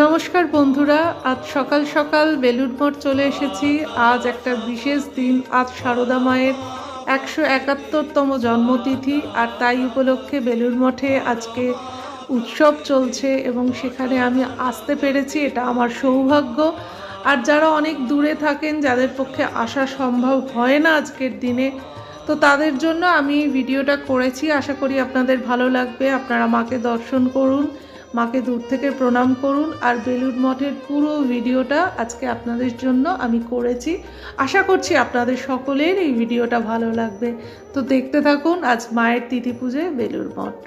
নমস্কার বন্ধুরা, আজ সকাল সকাল বেলুড় মঠ চলে এসেছি। আজ একটা বিশেষ দিন, আজ সারদা মায়ের একশো একাত্তরতম জন্মতিথি, আর তাই উপলক্ষে বেলুড় মঠে আজকে উৎসব চলছে এবং সেখানে আমি আসতে পেরেছি, এটা আমার সৌভাগ্য। আর যারা অনেক দূরে থাকেন, যাদের পক্ষে আসা সম্ভব হয় না আজকের দিনে, তো তাদের জন্য আমি ভিডিওটা করেছি। আশা করি আপনাদের ভালো লাগবে, আপনারা মাকে দর্শন করুন। মাকে দূর থেকে প্রণাম করুন আর বেলুড় মঠের পুরো ভিডিওটা আজকে আপনাদের জন্য আমি করেছি। আশা করছি আপনাদের সকলের এই ভিডিওটা ভালো লাগবে। তো দেখতে থাকুন আজ মায়ের তিথি পুজোয় বেলুড় মঠ।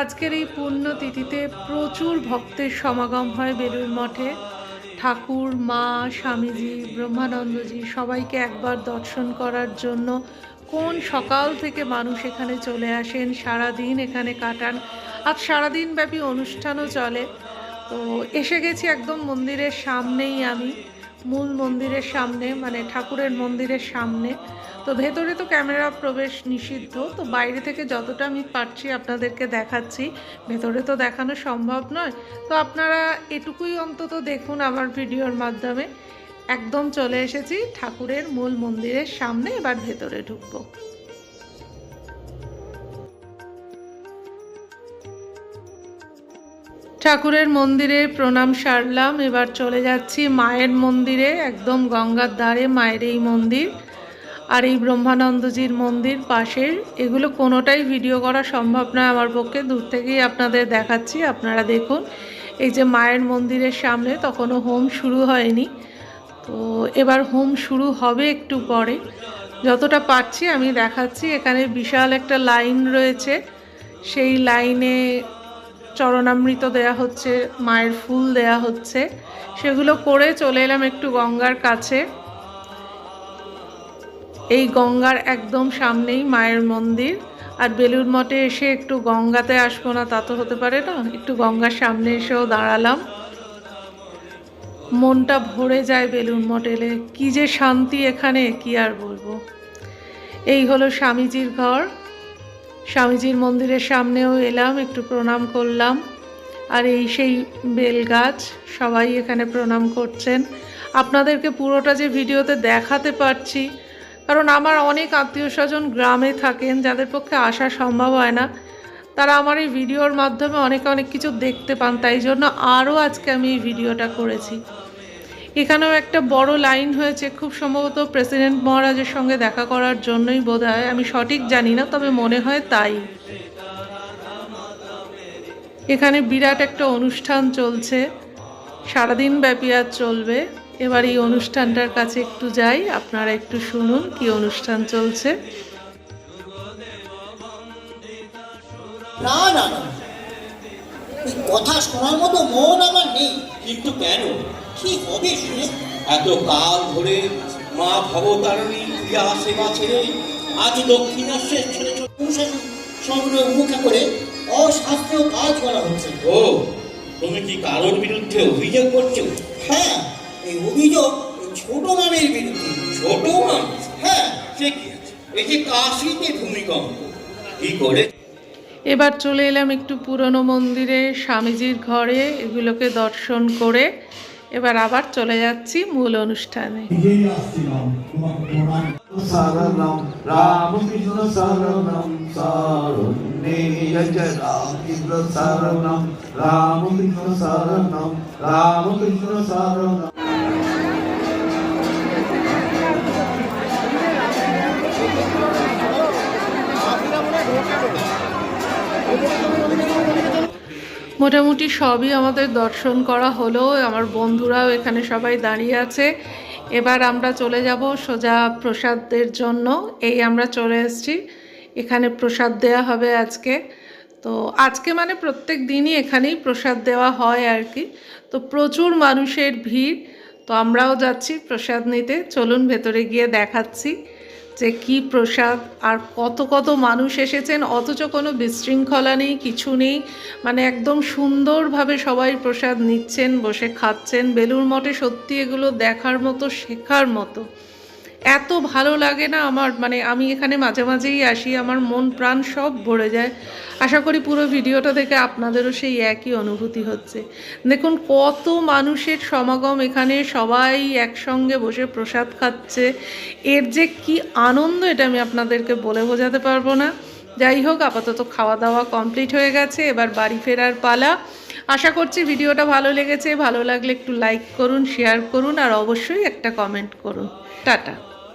আজকের এই পুণ্যতিথিতে প্রচুর ভক্তের সমাগম হয় বেলুড় মঠে। ঠাকুর, মা, স্বামীজি, ব্রহ্মানন্দজি সবাইকে একবার দর্শন করার জন্য কোন সকাল থেকে মানুষ এখানে চলে আসেন সারা দিন এখানে কাটান। আর সারাদিন ব্যাপী অনুষ্ঠানও চলে। তো এসে গেছি একদম মন্দিরের সামনেই আমি। মূল মন্দিরের সামনে মানে ঠাকুরের মন্দিরের সামনে। তো ভেতরে তো ক্যামেরা প্রবেশ নিষিদ্ধ, তো বাইরে থেকে যতটা আমি পারছি আপনাদেরকে দেখাচ্ছি, ভেতরে তো দেখানো সম্ভব নয়। তো আপনারা এটুকুই অন্তত দেখুন আমার ভিডিওর মাধ্যমে। একদম চলে এসেছি ঠাকুরের মূল মন্দিরের সামনে, এবার ভেতরে ঢুকবো। ঠাকুরের মন্দিরে প্রণাম সারলাম। এবার চলে যাচ্ছি মায়ের মন্দিরে, একদম গঙ্গার ধারে মায়ের এই মন্দির আর এই ব্রহ্মানন্দজির মন্দির পাশের। এগুলো কোনোটাই ভিডিও করা সম্ভব নয় আমার পক্ষে, দূর থেকেই আপনাদের দেখাচ্ছি, আপনারা দেখুন। এই যে মায়ের মন্দিরের সামনে তখনও হোম শুরু হয়নি। তো এবার হোম শুরু হবে একটু পরে। যতটা পাচ্ছি আমি দেখাচ্ছি, এখানে বিশাল একটা লাইন রয়েছে। সেই লাইনে চরণামৃত দেয়া হচ্ছে, মায়ের ফুল দেয়া হচ্ছে। সেগুলো করে চলে এলাম একটু গঙ্গার কাছে। এই গঙ্গার একদম সামনেই মায়ের মন্দির। আর বেলুর মঠে এসে একটু গঙ্গাতে আসব না, তা তো হতে পারে না। একটু গঙ্গার সামনে এসেও দাঁড়ালাম। মনটা ভরে যায় বেলুন মঠ এলে। কী যে শান্তি এখানে, কি আর বলব। এই হলো স্বামীজির ঘর। স্বামীজির মন্দিরের সামনেও এলাম, একটু প্রণাম করলাম। আর এই সেই বেল গাছ, সবাই এখানে প্রণাম করছেন। আপনাদেরকে পুরোটা যে ভিডিওতে দেখাতে পারছি, কারণ আমার অনেক আত্মীয় স্বজন গ্রামে থাকেন, যাদের পক্ষে আসা সম্ভব হয় না। তারা আমার এই ভিডিওর মাধ্যমে অনেক অনেক কিছু দেখতে পান, তাই জন্য আরও আজকে আমি এই ভিডিওটা করেছি। এখানেও একটা বড় লাইন হয়েছে, খুব সম্ভবত প্রেসিডেন্ট মহারাজের সঙ্গে দেখা করার জন্যই বোধ আমি সঠিক জানি না, তবে মনে হয় তাই। এখানে বিরাট একটা অনুষ্ঠান চলছে, সারাদিন ব্যাপী আর চলবে। এবার এই অনুষ্ঠানটার কাছে একটু যাই, আপনারা একটু শুনুন কি অনুষ্ঠান চলছে। না না। এই কথা শোনার মতো মন আমার নেই। কিন্তু কেন? কি হবে শুনে এত কাল ধরে মা ভবতারিণী ক্রিয়া সেবা ছেড়ে আজ দক্ষিণাস্যের ছেলে অনুশাসন উপেক্ষা করে অশাস্ত্রীয় কাজ করা হচ্ছে। ও তুমি কি কারোর বিরুদ্ধে অভিযোগ করছ? হ্যাঁ এই অভিযোগ ছোট মামের বিরুদ্ধে। ছোট মানুষ হ্যাঁ। সে কি আছে? এই যে কাশিতে ভূমিকম্প কি করে? এবার চলে এলাম একটু পুরনো মন্দিরে স্বামীজির ঘরে এগুলোকে দর্শন করে। এবার আবার চলে যাচ্ছি মূল অনুষ্ঠানে। নিজেই আসছিলাম মোটামুটি সবই আমাদের দর্শন করা হলো, আমার বন্ধুরাও এখানে সবাই দাঁড়িয়ে আছে। এবার আমরা চলে যাব সোজা প্রসাদের জন্য। এই আমরা চলে এসেছি। এখানে প্রসাদ দেওয়া হবে আজকে। তো আজকে মানে প্রত্যেক দিনই এখানেই প্রসাদ দেওয়া হয় আর কি। তো প্রচুর মানুষের ভিড়। তো আমরাও যাচ্ছি প্রসাদ নিতে। চলুন ভেতরে গিয়ে দেখাচ্ছি। যে কি প্রসাদ, আর কত কত মানুষ এসেছেন, অথচ কোনো বিশৃঙ্খলা নেই, কিছু নেই। মানে একদম সুন্দরভাবে সবাই প্রসাদ নিচ্ছেন, বসে খাচ্ছেন। বেলুর মঠে সত্যি এগুলো দেখার মতো, শেখার মতো। এত ভালো লাগে না আমার মানে আমি এখানে মাঝে মাঝেই আসি, আমার মন প্রাণ সব ভরে যায়। আশা করি পুরো ভিডিওটা দেখে আপনাদেরও সেই একই অনুভূতি হচ্ছে। দেখুন, কত মানুষের সমাগম এখানে, সবাই একসঙ্গে বসে প্রসাদ খাচ্ছে। এর যে কি আনন্দ এটা আমি আপনাদেরকে বলে বোঝাতে পারব না। যাই হোক, আপাতত খাওয়া দাওয়া কমপ্লিট হয়ে গেছে, এবার বাড়ি ফেরার পালা। আশা করছি ভিডিওটা ভালো লেগেছে, ভালো লাগলে একটু লাইক করুন শেয়ার করুন, আর অবশ্যই একটা কমেন্ট করুন। টাটা।